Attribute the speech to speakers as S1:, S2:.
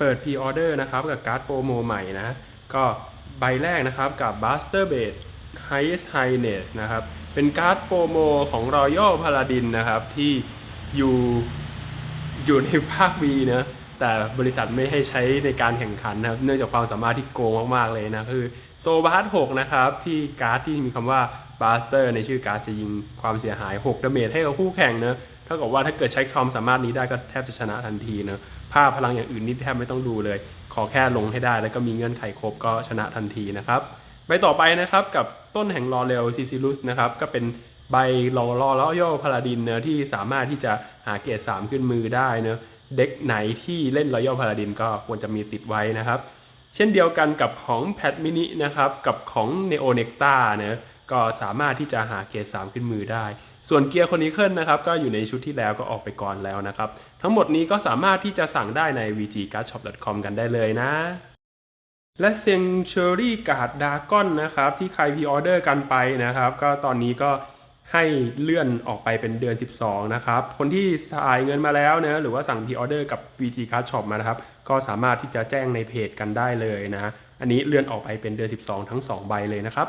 S1: เปิดพรีออเดอร์นะครับกับการ์ดโปรโมใหม่นะ ก็ใบแรกนะครับกับ Buster b a d Highest Highness นะครับ เป็นการ์ดโปรโมของ Royal Paladin นะครับ ที่อยู่อยู่ในภาค V นะ แต่บริษัทไม่ให้ใช้ในการแข่งขันนะครับ เนื่องจากความสามารถที่โกงมากๆเลยนะคือโซบาร์6นะครับ ที่การ์ดที่มีคำว่าบาสเตอร์ในชื่อการ์ดจะยิงความเสียหาย6ดาเมจให้กับคู่แข่งนะเท่ากับว่าถ้าเกิดใช้ความสามารถนี้ได้ก็แทบจะชนะทันทีนะภาพพลังอย่างอื่นนี่แทบไม่ต้องดูเลย ขอแค่ลงให้ได้แล้วก็มีเงื่อนไขครบก็ชนะทันทีนะครับใบต่อไปนะครับกับต้นแห่งรอเรลซิซิลุสนะครับก็เป็นใบรอรอแล้วย่อพาลาดินเนะที่สามารถที่จะหาเกรด3ขึ้นมือได้เนะ เด็กไหนที่เล่นรอยัลพาลาดินก็ควรจะมีติดไว้นะครับ เช่นเดียวกันกับของแพดมินินะครับกับของ n e o n e c t a นะก็สามารถที่จะหาเกรด3ขึ้นมือได้ ส่วนเกียร์คนนี้ขึ้นนะครับ ก็อยู่ในชุดที่แล้วก็ออกไปก่อนแล้วนะครับ ทั้งหมดนี้ก็สามารถที่จะสั่งได้ใน vgcardshop.com กันได้เลยนะ และเซงเชอรี่การ์ดดากอนนะครับ ที่ใครพีออเดอร์กันไปนะครับ ก็ตอนนี้ก็ ให้เลื่อนออกไปเป็นเดือน 12 นะครับ คนที่จ่ายเงินมาแล้วนะหรือว่าสั่งพีออเดอร์กับ VG Card Shop มานะครับ ก็สามารถที่จะแจ้งในเพจกันได้เลยนะ อันนี้เลื่อนออกไปเป็นเดือน 12 ทั้ง 2 ใบเลยนะครับ